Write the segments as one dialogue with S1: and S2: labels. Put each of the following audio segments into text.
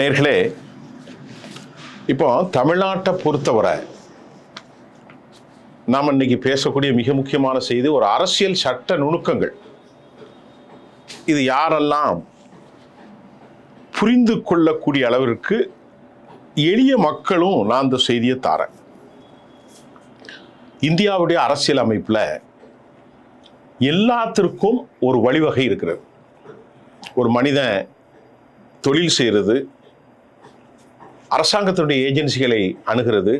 S1: நேர்களே இப்போ தமிழ்நாட்டை பொறுத்தவரை நாம் இன்னைக்கு பேசக்கூடிய மிக முக்கியமான செய்தி ஒரு அரசியல் சட்ட நுணுக்கங்கள். இது யாரெல்லாம் புரிந்து கொள்ளக்கூடிய அளவிற்கு எளிய மக்களும் நான் இந்த செய்தியை தாரேன். இந்தியாவுடைய அரசியல் அமைப்பில் எல்லாத்திற்கும் ஒரு வழிவகை இருக்கிறது. ஒரு மனிதன் தொழில் செய்கிறது அரசாங்கத்தினுடைய ஏஜென்சிகளை அணுகிறது.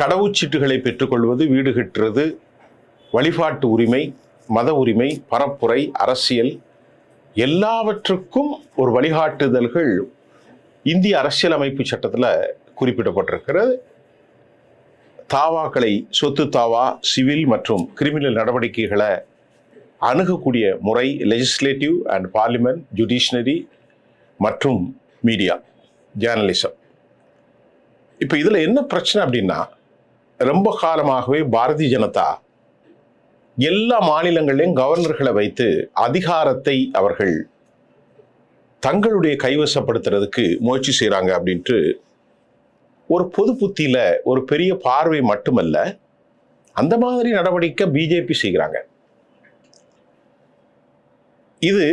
S1: கடவுச்சீட்டுகளை பெற்றுக்கொள்வது வீடு கட்டுறது வழிபாட்டு உரிமை மத உரிமை பரப்புரை அரசியல் எல்லாவற்றுக்கும் ஒரு வழிகாட்டுதல்கள் இந்திய அரசியலமைப்பு சட்டத்தில் குறிப்பிடப்பட்டிருக்கிறது. தாவாக்களை சொத்து தாவா சிவில் மற்றும் கிரிமினல் நடவடிக்கைகளை அணுகக்கூடிய முறை லெஜிஸ்லேட்டிவ் அண்ட் பார்லிமெண்ட் ஜுடிஷனரி மற்றும் மீடியா ஜேர்னலிசம் இப்போ இதில் என்ன பிரச்சனை அப்படின்னா ரொம்ப காலமாகவே பாரதிய ஜனதா எல்லா மாநிலங்களிலும் கவர்னர்களை வைத்து அதிகாரத்தை அவர்கள் தங்களுடைய கைவசப்படுத்துறதுக்கு முயற்சி செய்கிறாங்க அப்படின்ட்டு ஒரு பொது புத்தியில் ஒரு பெரிய பார்வை மட்டுமல்ல அந்த மாதிரி நடவடிக்கை பிஜேபி செய்கிறாங்க. இது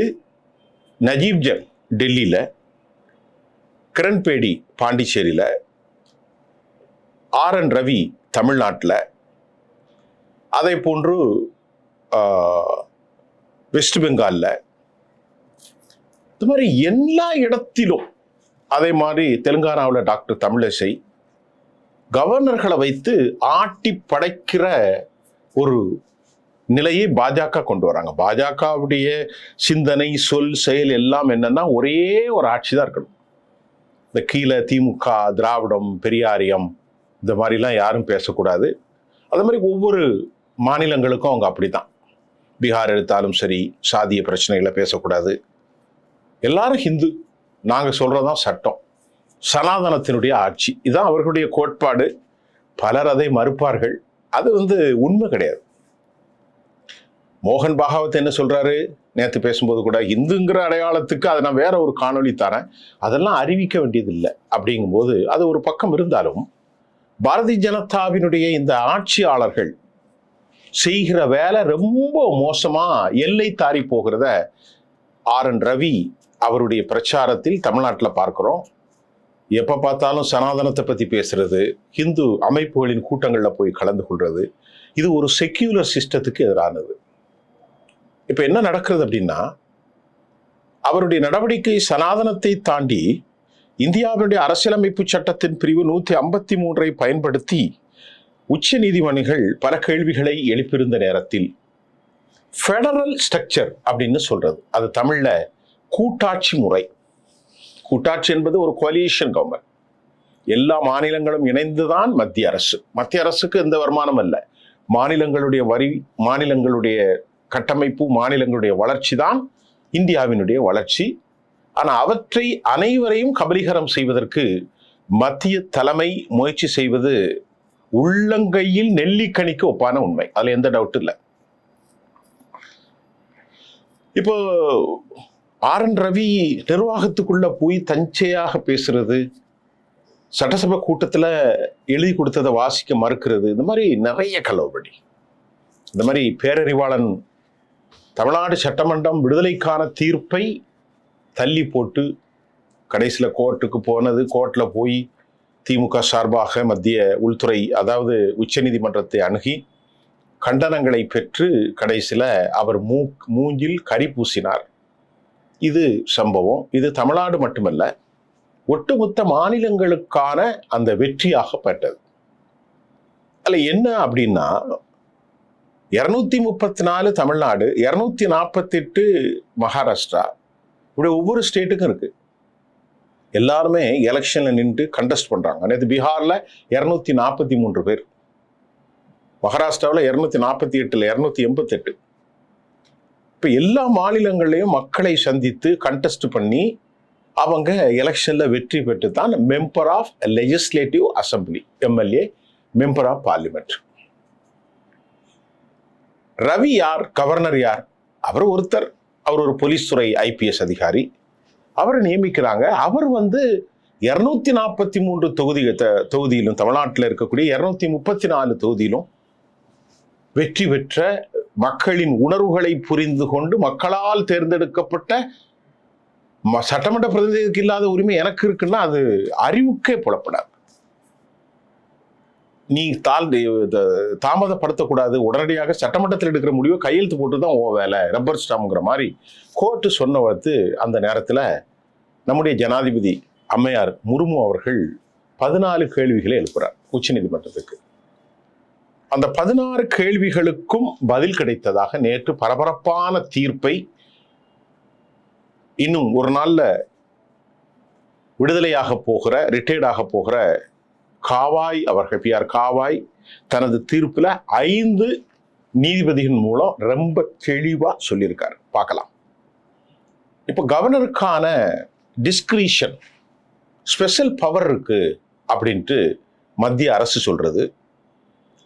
S1: நஜீப் ஜங் டெல்லியில் கிரண்பேடி பாண்டிச்சேரியில் ஆர் என் ரவி தமிழ்நாட்டில் அதே போன்று வெஸ்ட் பெங்காலில் இது மாதிரி எல்லா இடத்திலும் அதே மாதிரி தெலுங்கானாவில் டாக்டர் தமிழிசை கவர்னர்களை வைத்து ஆட்டி படைக்கிற ஒரு நிலையை பாஜக கொண்டு வராங்க. பாஜகவுடைய சிந்தனை சொல் செயல் எல்லாம் என்னன்னா ஒரே ஒரு ஆட்சி தான் இருக்கணும். இந்த கீழே திமுக திராவிடம் பெரியாரியம் இந்த மாதிரிலாம் யாரும் பேசக்கூடாது. அதே மாதிரி ஒவ்வொரு மாநிலங்களுக்கும் அவங்க அப்படிதான் பீகார் எடுத்தாலும் சரி சாதிய பிரச்சனைகளை பேசக்கூடாது. எல்லாரும் ஹிந்து. நாங்கள் சொல்கிறதான் சட்டம். சனாதனத்தினுடைய ஆட்சி. இதுதான் அவர்களுடைய கோட்பாடு. பலர் அதை மறுப்பார்கள். அது வந்து உண்மை கிடையாது. மோகன் பாகவத் என்ன சொல்றாரு? நேற்று பேசும்போது கூட இந்துங்கிற அடையாளத்துக்கு அதை நான் வேற ஒரு காணொலி தரேன். அதெல்லாம் அறிவிக்க வேண்டியதில்லை. அப்படிங்கும்போது அது ஒரு பக்கம் இருந்தாலும் பாரதிய ஜனதாவினுடைய இந்த ஆட்சியாளர்கள் செய்கிற வேலை ரொம்ப மோசமாக எல்லை தாரி போகிறத ஆர். என். ரவி அவருடைய பிரச்சாரத்தில் தமிழ்நாட்டில் பார்க்குறோம். எப்போ பார்த்தாலும் சனாதனத்தை பற்றி பேசுறது ஹிந்து அமைப்புகளின் கூட்டங்களில் போய் கலந்து கொள்வது இது ஒரு செக்யூலர் சிஸ்டத்துக்கு எதிரானது. இப்போ என்ன நடக்கிறது அப்படின்னா அவருடைய நடவடிக்கை சனாதனத்தை தாண்டி இந்தியாவினுடைய அரசியலமைப்பு சட்டத்தின் பிரிவு நூற்றி ஐம்பத்தி மூன்றை பயன்படுத்தி உச்ச நீதிமன்றங்கள் பல கேள்விகளை எழுப்பியிருந்த நேரத்தில் ஃபெடரல் ஸ்ட்ரக்சர் அப்படின்னு சொல்றது. அது தமிழில் கூட்டாட்சி முறை. கூட்டாட்சி என்பது ஒரு கோலியேஷன் கவர்மெண்ட் எல்லா மாநிலங்களும் இணைந்துதான் மத்திய அரசு. மத்திய அரசுக்கு எந்த வருமானம் அல்ல மாநிலங்களுடைய வரி மாநிலங்களுடைய கட்டமைப்பு மாநிலங்களுடைய வளர்ச்சி தான் இந்தியாவினுடைய வளர்ச்சி. ஆனால் அவற்றை அனைவரையும் கபலீகரம் செய்வதற்கு மத்திய தலைமை முயற்சி செய்வது உள்ளங்கையில் நெல்லிக்கனிக்கு ஒப்பான உண்மை. அதில் எந்த டவுட் இல்லை. இப்போ ஆர் என் ரவி நிர்வாகத்துக்குள்ள போய் தஞ்சையாக பேசுறது சட்டசபை கூட்டத்தில் எழுதி கொடுத்ததை வாசிக்க மறுக்கிறது இந்த மாதிரி நிறைய கலவபடி. இந்த மாதிரி பேரறிவாளன் தமிழ்நாடு சட்டமன்றம் விடுதலைக்கான தீர்ப்பை தள்ளி போட்டு கடைசியில் கோர்ட்டுக்கு போனது கோர்ட்டில் போய் திமுக சார்பாக மத்திய உள்துறை அதாவது உச்சநீதிமன்றத்தை அணுகி கண்டனங்களை பெற்று கடைசியில் அவர் மூ மூஞ்சில் கரி பூசினார். இது சம்பவம். இது தமிழ்நாடு மட்டுமல்ல ஒட்டுமொத்த மாநிலங்களுக்கான அந்த வெற்றியாகப்பட்டது அல்ல என்ன அப்படின்னா இரநூத்தி முப்பத்தி நாலு தமிழ்நாடு இரநூத்தி நாற்பத்தெட்டு மகாராஷ்டிரா. இப்படி ஒவ்வொரு ஸ்டேட்டுக்கும் இருக்கு. எல்லாருமே எலெக்ஷன்ல நின்று கண்டெஸ்ட் பண்றாங்க. நேற்று பீகார்ல இரநூத்தி நாற்பத்தி மூன்று பேர். மகாராஷ்டிராவில் இரநூத்தி நாற்பத்தி எட்டுல இரநூத்தி எண்பத்தெட்டு. இப்போ எல்லா மாநிலங்களையும் மக்களை சந்தித்து கண்டெஸ்ட் பண்ணி அவங்க எலெக்ஷன்ல வெற்றி பெற்று தான் member of legislative assembly MLA member of parliament Ravi யார்? கவர்னர் யார்? அவர் ஒருத்தர். அவர் ஒரு போலீஸ் துறை ஐபிஎஸ் அதிகாரி. அவரை நியமிக்கிறாங்க. அவர் வந்து இரநூத்தி நாற்பத்தி மூன்று தொகுதி த- தொகுதியிலும் தமிழ்நாட்டில் இருக்கக்கூடிய இரநூத்தி முப்பத்தி நாலு தொகுதியிலும் வெற்றி பெற்ற மக்களின் உணர்வுகளை புரிந்து கொண்டு மக்களால் தேர்ந்தெடுக்கப்பட்ட ம- சட்டமன்ற பிரதிநிதிக்கு இல்லாத உரிமை எனக்கு இருக்குன்னா அது அறிவுக்கே புலப்படாது. நீ தால் த- தாமதப்படுத்தக்கூடாது. உடனடியாக சட்டமன்றத்தில் எடுக்கிற முடிவை கையெழுத்து போட்டு தான் ஓ வேலை ரப்பர் ஸ்டாம்ங்கிற மாதிரி. கோர்ட்டு சொன்ன வந்து அந்த நேரத்தில் நம்முடைய ஜனாதிபதி அம்மையார் முர்மு அவர்கள் பதினாலு கேள்விகளை எழுப்புறார் உச்சநீதிமன்றத்துக்கு. அந்த பதினாறு கேள்விகளுக்கும் பதில் கிடைத்ததாக நேற்று பரபரப்பான தீர்ப்பை இன்னும் ஒரு நாளில் விடுதலையாக போகிற ரிட்டையர்ட் போகிற காவாய் அவர்கள் பி ஆர் காவாய் தனது தீர்ப்பில் ஐந்து நீதிபதிகள் மூலம் ரொம்ப தெளிவாக சொல்லியிருக்காரு. பார்க்கலாம். இப்போ கவர்னருக்கான டிஸ்கிரிஷன் ஸ்பெஷல் பவர் இருக்கு அப்படின்ட்டு மத்திய அரசு சொல்றது.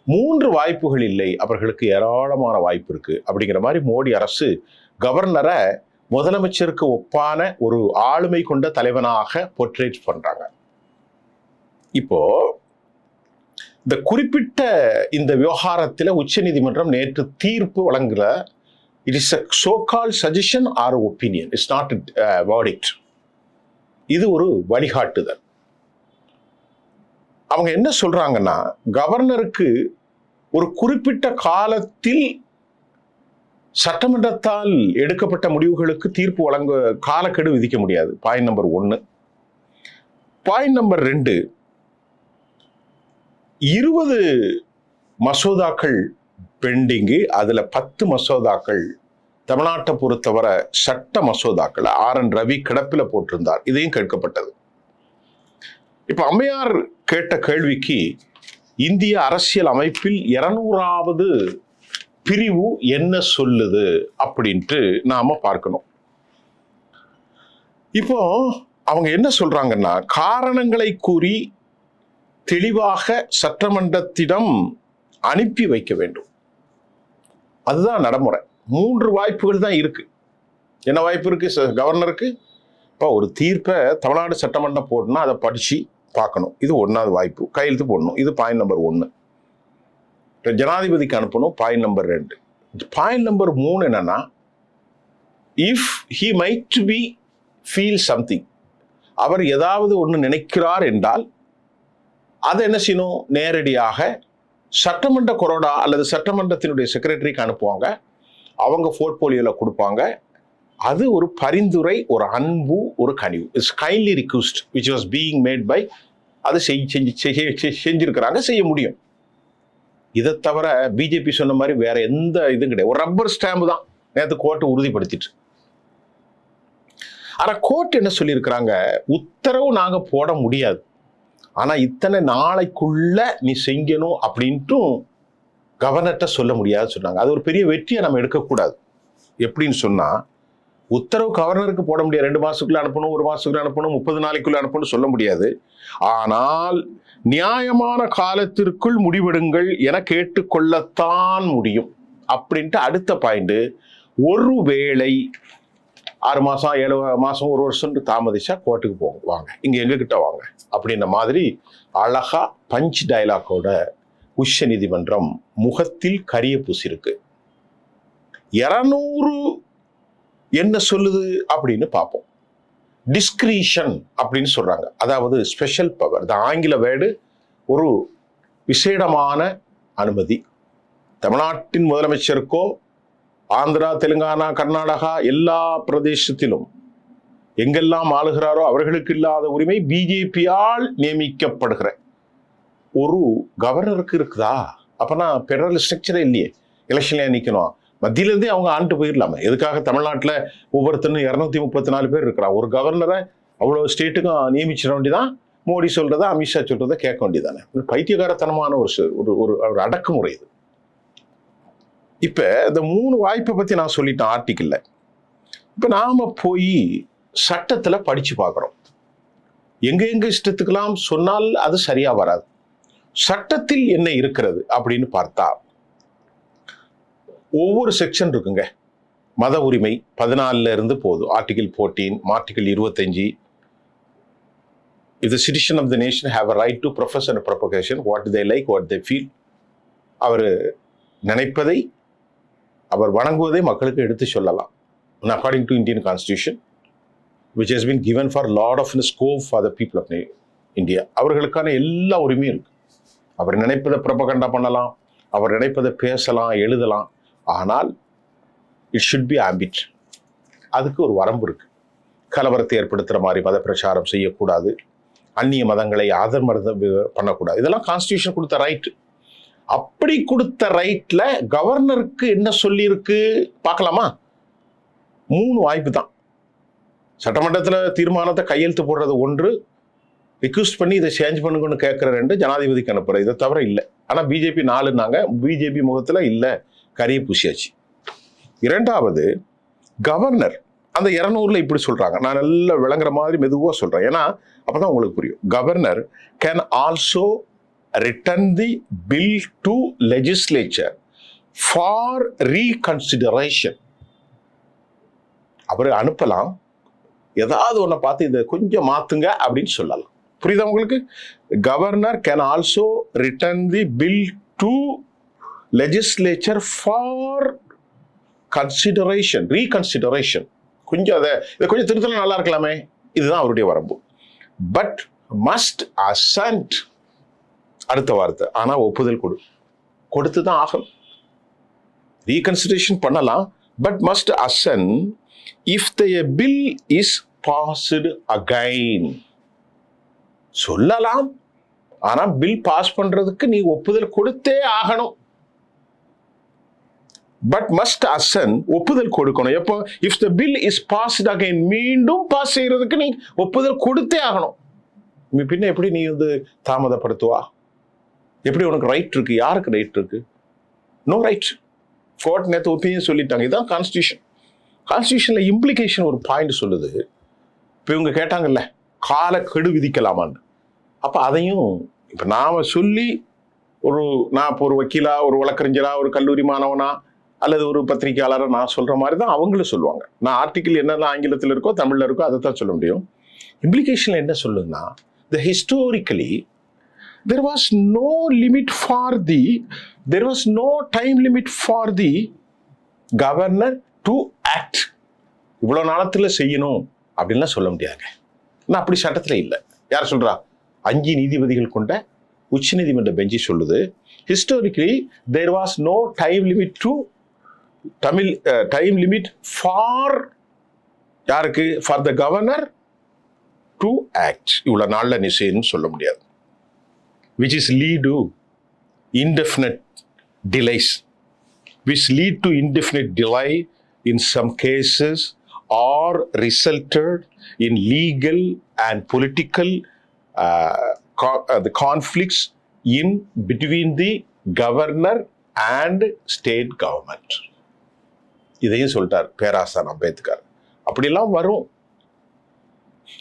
S1: மூன்று வாய்ப்புகள் இல்லை அவர்களுக்கு ஏராளமான வாய்ப்பு இருக்கு அப்படிங்கிற மாதிரி மோடி அரசு கவர்னரை முதலமைச்சருக்கு ஒப்பான ஒரு ஆளுமை கொண்ட தலைவனாக பொர்ட்ரேட் பண்றாங்க. இப்போ இந்த குறிப்பிட்ட இந்த விவகாரத்தில் உச்சநீதிமன்றம் நேற்று தீர்ப்பு வழங்கல. It is a so call suggestion or opinion it's not verdict இது ஒரு வழிகாட்டுதல். அவங்க என்ன சொல்றாங்கன்னா கவர்னருக்கு ஒரு குறிப்பிட்ட காலத்தில் சட்டமன்றத்தால் எடுக்கப்பட்ட முடிவுகளுக்கு தீர்ப்பு வழங்க காலக்கெடு விதிக்க முடியாது. பாயிண்ட் நம்பர் ஒன்று பாயிண்ட் நம்பர் ரெண்டு இருபது மசோதாக்கள் பெண்டிங்கு அதில் பத்து மசோதாக்கள் தமிழ்நாட்டை பொறுத்தவரை சட்ட மசோதாக்கள் ஆர் என் ரவி கிடப்பில் போட்டிருந்தார். இதையும் கேட்கப்பட்டது. இப்போ அம்மையார் கேட்ட கேள்விக்கு இந்திய அரசியல் அமைப்பில் இருநூறாவது பிரிவு என்ன சொல்லுது அப்படின்ட்டு நாம பார்க்கணும். இப்போ அவங்க என்ன சொல்றாங்கன்னா காரணங்களை கூறி தெளிவாக சட்டமன்றத்திடம் அனுப்பி வைக்க வேண்டும். அதுதான் நடைமுறை. மூன்று வாய்ப்புகள் தான் இருக்கு. என்ன வாய்ப்பு இருக்கு? ச- கவர்னருக்கு? இப்போ ஒரு தீர்ப்பை தமிழ்நாடு சட்டமன்றம் போடணும்னா அதை படித்து பார்க்கணும். இது ஒன்றாவது வாய்ப்பு. கையெழுத்து போடணும். இது பாயிண்ட் நம்பர் ஒன்று ஜனாதிபதிக்கு அனுப்பணும். பாயிண்ட் நம்பர் ரெண்டு. பாயிண்ட் நம்பர் மூணு என்னன்னா if he might be feel something அவர் ஏதாவது ஒன்று நினைக்கிறார் என்றால் அதை என்ன செய்யணும்? நேரடியாக சட்டமன்ற கொரோடா அல்லது சட்டமன்றத்தினுடைய செக்ரட்டரிக்கு அனுப்புவாங்க. அவங்க போர்ட்போலியோவில் கொடுப்பாங்க. அது ஒரு பரிந்துரை ஒரு அன்பு ஒரு கனிவு. It's kindly request which was being made by அது செய் செஞ்சு செய்- செஞ்சுருக்கிறாங்க செய்ய முடியும். இதை தவிர பிஜேபி சொன்ன மாதிரி வேற எந்த இதுவும் கிடையாது. ஒரு ரப்பர் ஸ்டாம்பு தான். நேற்று கோர்ட்டு உறுதிப்படுத்திட்டு. ஆனால் கோர்ட் என்ன சொல்லியிருக்கிறாங்க? உத்தரவு நாங்கள் போட முடியாது. ஆனால் இத்தனை நாளைக்குள்ள நீ செய்யணும் அப்படின்ட்டும் கவர்னர்கிட்ட சொல்ல முடியாது சொன்னாங்க. அது ஒரு பெரிய வெற்றியை நம்ம எடுக்கக்கூடாது. எப்படின்னு சொன்னால் உத்தரவு கவர்னருக்கு போட முடியாது. ரெண்டு மாதத்துக்குள்ளே அனுப்பணும் ஒரு மாதத்துக்குள்ளே அனுப்பணும் முப்பது நாளைக்குள்ளே அனுப்பணும் சொல்ல முடியாது. ஆனால் நியாயமான காலத்திற்குள் முடிவெடுங்கள் என கேட்டுக்கொள்ளத்தான் முடியும். அப்படின்ட்டு அடுத்த பாயிண்ட்டு ஒருவேளை ஆறு மாதம் ஏழு மாதம் ஒரு வருஷம்னு தாமதிச்சா கோர்ட்டுக்கு போங்க வாங்க. இங்கே எங்ககிட்ட வாங்க. அப்படின்ற மாதிரி அழகா பஞ்ச் டைலாக்கோட உச்ச நீதிமன்றம் முகத்தில் கரிய பூசிருக்கு இரநூறு என்ன சொல்லுது அப்படின்னு பார்ப்போம் டிஸ்கிரீஷன் அப்படின்னு சொல்கிறாங்க அதாவது ஸ்பெஷல் பவர் இந்த ஆங்கில வேர்டு ஒரு விசேடமான அனுமதி. தமிழ்நாட்டின் முதலமைச்சருக்கோ ஆந்திரா தெலுங்கானா கர்நாடகா எல்லா பிரதேசத்திலும் எங்கெல்லாம் ஆளுகிறாரோ அவர்களுக்கு இல்லாத உரிமை பிஜேபியால் நியமிக்கப்படுகிற ஒரு கவர்னருக்கு இருக்குதா? அப்பனா பெடரல் ஸ்ட்ரக்சரே இல்லையே. எலெக்ஷன்லேயே நிற்கணும் மத்தியிலேருந்தே அவங்க ஆண்டு போயிடலாமே. எதுக்காக தமிழ்நாட்டில் ஒவ்வொருத்தரும் இரநூத்தி முப்பத்தி நாலு பேர் இருக்கிறா ஒரு கவர்னரை அவ்வளோ ஸ்டேட்டுக்கும் நியமிச்சிட வேண்டியதான் மோடி சொல்கிறத அமித்ஷா சொல்கிறத கேட்க வேண்டியதானே. பைத்தியகாரத்தனமான ஒரு ஒரு ஒரு ஒரு அடக்குமுறை இது. இப்போ இந்த மூணு வாய்ப்பை பற்றி நான் சொல்லிட்டேன் ஆர்டிக்கல்ல இப்போ நாம் போய் சட்டத்தில் படித்து பார்க்குறோம் எங்கெங்கே எங்க இஷ்டத்துக்கெல்லாம் சொன்னால் அது சரியாக வராது. சட்டத்தில் என்ன இருக்கிறது அப்படின்னு பார்த்தா ஒவ்வொரு செக்ஷன் இருக்குங்க. மத உரிமை பதினாலில் இருந்து போதும் ஆர்டிகிள் ஃபோர்டீன் ஆர்டிகிள் இருபத்தஞ்சி. இது the of the nation have a right to profession profess what they like what like feel அவர் நினைப்பதை அவர் வணங்குவதை மக்களுக்கு எடுத்து சொல்லலாம். According to Indian constitution which has been given for lot of scope for the people of India அவர்களுக்கான எல்லா உரிமையும் இருக்கு. அவர் நினைப்பதை பிரபகண்டா பண்ணலாம் அவர் நினைப்பதை பேசலாம் எழுதலாம். ஆனால் இட் ஷுட் பி ஆம்பிட் அதுக்கு ஒரு வரம்பு இருக்கு. கலவரத்தை ஏற்படுத்துகிற மாதிரி மத பிரச்சாரம் செய்யக்கூடாது. அந்நிய மதங்களை ஆதரமருதம் பண்ணக்கூடாது. இதெல்லாம் கான்ஸ்டியூஷன் கொடுத்த ரைட்டு அப்படி கொடுத்த ரைட்ல கவர்னருக்கு என்ன சொல்லியிருக்கு? பார்க்கலாமா? மூணு வாய்ப்பு தான் சட்டமன்றத்தில் தீர்மானத்தை கையெழுத்து போடுறது ஒன்று. ரிக்வஸ்ட் பண்ணி இதை சேஞ்ச் பண்ணுங்கன்னு கேட்குற ரெண்டு ஜனாதிபதிக்கு அனுப்புறது. இதை தவிர இல்லை. ஆனால் பிஜேபி நாலுன்னாங்க. பிஜேபி முகத்தில் இல்லை. கரிய பூசியாச்சு. இரண்டாவது கவர்னர் அந்த இரநூறுல இப்படி சொல்கிறாங்க நான் நல்லா விளங்குற மாதிரி மெதுவாக சொல்கிறேன் ஏன்னா அப்போ தான் உங்களுக்கு புரியும். Governor can also return the bill to legislature for reconsideration அவர் அனுப்பலாம். ஏதாவது ஒன்றை பார்த்து இதை கொஞ்சம் மாற்றுங்க அப்படின்னு சொல்லலாம். புரியுதா உங்களுக்கு? Governor can also return the bill to legislature for consideration reconsideration கொஞ்சம் அதை இதை கொஞ்சம் திருத்தலாம் நல்லா இருக்கலாமே. இதுதான் அவருடைய வரம்பு. பட் மஸ்ட் அசன்ட் அடுத்த வார்த்தை. ஆனால் ஒப்புதல் கொடு. கொடுத்து தான் ஆகணும். ரீகன்சிடரேஷன் பண்ணலாம். But must assent if the bill is passed again சொல்லலாம். ஆனால் பில் பாஸ் பண்ணுறதுக்கு நீ ஒப்புதல் கொடுத்தே ஆகணும். பட் மஸ்ட் அசன் ஒப்புதல் கொடுக்கணும். எப்போ? If the bill is passed again மீண்டும் பாஸ் செய்யறதுக்கு நீ ஒப்புதல் கொடுத்தே ஆகணும். நீ பின்ன எப்படி நீ வந்து தாமதப்படுத்துவா? எப்படி உனக்கு ரைட் இருக்கு? யாருக்கு ரைட் இருக்கு? நோ ரைட் கோர்ட் நேற்று ஒப்பீனியன் சொல்லிட்டாங்க. இதுதான் கான்ஸ்டியூஷன் கான்ஸ்டியூஷனில் இம்ப்ளிகேஷன் ஒரு பாயிண்ட் சொல்லுது. இப்போ இவங்க கேட்டாங்கல்ல கால கெடு விதிக்கலாமான்னு. அப்போ அதையும் இப்போ நாம் சொல்லி ஒரு நான் இப்போ ஒரு வக்கீலா ஒரு வழக்கறிஞரா ஒரு கல்லூரி மாணவனா அல்லது ஒரு பத்திரிகையாளராக நான் சொல்கிற மாதிரி தான் அவங்களும் சொல்லுவாங்க. நான் ஆர்டிக்கிள் என்னென்ன ஆங்கிலத்தில் இருக்கோ தமிழில் இருக்கோ அதை தான் சொல்ல முடியும். இம்ப்ளிகேஷனில் என்ன சொல்லுன்னா the historically there was no limit for the there was no time limit for the governor to act இவ்வளோ நாளத்தில் செய்யணும் அப்படின்லாம் சொல்ல முடியாது நான் அப்படி சட்டத்தில் இல்லை. யார் சொல்கிறா அஞ்சு நீதிபதிகள் கொண்ட உச்ச நீதிமன்ற பெஞ்சு சொல்லுது historically there was no time limit to Tamil time limit for யாருக்கு? For the governor to act இவ்வளோ நாளில் நீ செய்யணும்னு சொல்ல முடியாது. Which is lead indefinite delays, which lead to indefinite delay in some cases or resulted in legal and political uh, co- uh, the conflicts in between the governor and state government. இதையும் சொல்லிட்டார் பேராசான் அம்பேத்கர் அப்படிலாம் வரும்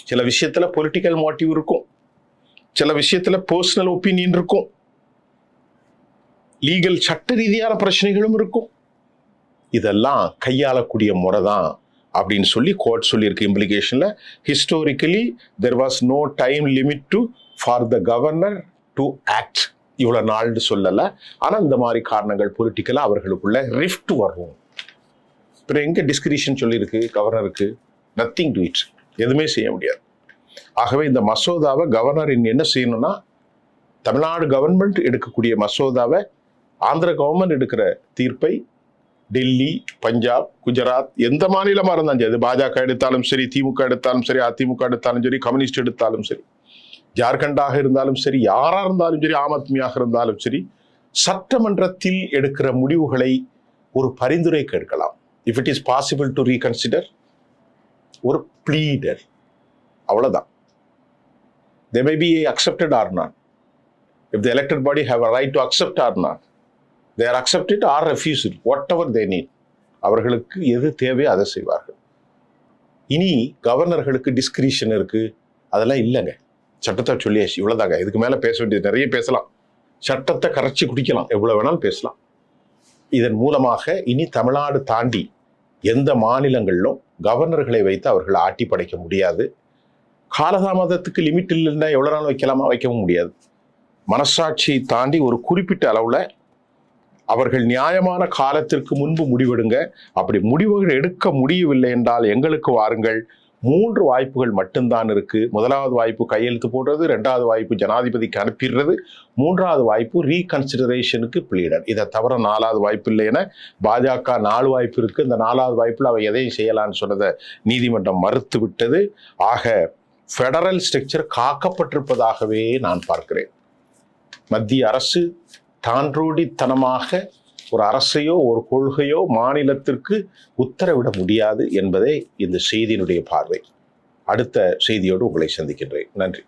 S1: சில விஷயத்துல political motive இருக்கும் சில விஷயத்துல personal opinion இருக்கும். லீகல் சட்ட ரீதியான பிரச்சனைகளும் இருக்கும். இதெல்லாம் கையாளக்கூடிய முறை தான் அப்படின்னு சொல்லி கோர்ட் சொல்லியிருக்கு இம்ப்ளிகேஷன்ல historically there was no time limit to for the governor to act இவ்வளோ நாள்னு சொல்லலை. ஆனால் இந்த மாதிரி காரணங்கள் பொலிட்டிக்கலாக அவர்களுக்குள்ள ரிஃப்ட் வரும். அப்புறம் எங்கே டிஸ்கிரிஷன் சொல்லியிருக்கு கவர்னருக்கு நத்திங் டு இட் எதுவுமே செய்ய முடியாது. ஆகவே இந்த மசோதாவை கவர்னர் என்ன செய்யணும்னா தமிழ்நாடு கவர்மெண்ட் எடுக்கக்கூடிய மசோதாவை ஆந்திர கவர்மெண்ட் எடுக்கிற தீர்ப்பை டெல்லி பஞ்சாப் குஜராத் எந்த மாநிலமா இருந்தாலும் சரி அது பாஜக எடுத்தாலும் சரி திமுக எடுத்தாலும் சரி அதிமுக எடுத்தாலும் சரி கம்யூனிஸ்ட் எடுத்தாலும் சரி ஜார்க்கண்டாக இருந்தாலும் சரி யாராக இருந்தாலும் சரி ஆம் ஆத்மியாக இருந்தாலும் சரி சட்டமன்றத்தில் எடுக்கிற முடிவுகளை ஒரு பரிந்துரை கேட்கலாம் if it is possible to reconsider ஒரு ப்ளீடர் அவ்வளோதான் they may be accepted or not if the elected body have a right to accept or not there accepted or or whatever they need அவர்களுக்கு எது தேவையோ அதை செய்வார்கள். இனி கவர்னர்களுக்கு discretion இருக்குது அதெல்லாம் இல்லைங்க. சட்டத்தை சொல்லியாச்சு. இவ்வளோதாங்க இதுக்கு மேலே பேச வேண்டியது நிறைய பேசலாம். சட்டத்தை கரைச்சி குடிக்கலாம். எவ்வளோ வேணாலும் பேசலாம். இதன் மூலமாக இனி தமிழ்நாடு தாண்டி எந்த மாநிலங்களிலும் கவர்னர்களை வைத்து அவர்கள் ஆட்டி படைக்க முடியாது. காலதாமதத்துக்கு லிமிட் இல்லைன்னா எவ்வளோ நாள் வைக்கலாமா? வைக்கவும் முடியாது. மனசாட்சியை தாண்டி ஒரு குறிப்பிட்ட அளவில் அவர்கள் நியாயமான காலத்திற்கு முன்பு முடிவெடுங்க. அப்படி முடிவுகள் எடுக்க முடியவில்லை என்றால் எங்களுக்கு வாருங்கள். மூன்று வாய்ப்புகள் மட்டும்தான் இருக்கு. முதலாவது வாய்ப்பு கையெழுத்து போடுறது ரெண்டாவது வாய்ப்பு ஜனாதிபதிக்கு அனுப்பிடுறது மூன்றாவது வாய்ப்பு ரீகன்சிடரேஷனுக்கு பிளீடர் இதை தவிர நாலாவது வாய்ப்பு இல்லை என பாஜக நாலு வாய்ப்பு இருக்கு. இந்த நாலாவது வாய்ப்பில் அவை எதையும் செய்யலாம்னு சொன்னதை நீதிமன்றம் மறுத்து விட்டது ஆக ஃபெடரல் ஸ்ட்ரக்சர் காக்கப்பட்டிருப்பதாகவே நான் பார்க்கிறேன். மத்திய அரசு தான்றோடித்தனமாக ஒரு அரசையோ ஒரு கொள்கையோ மாநிலத்திற்கு உத்தரவிட முடியாது என்பதே இந்த செய்தியினுடைய பார்வை. அடுத்த செய்தியோடு உங்களை சந்திக்கின்றேன். நன்றி.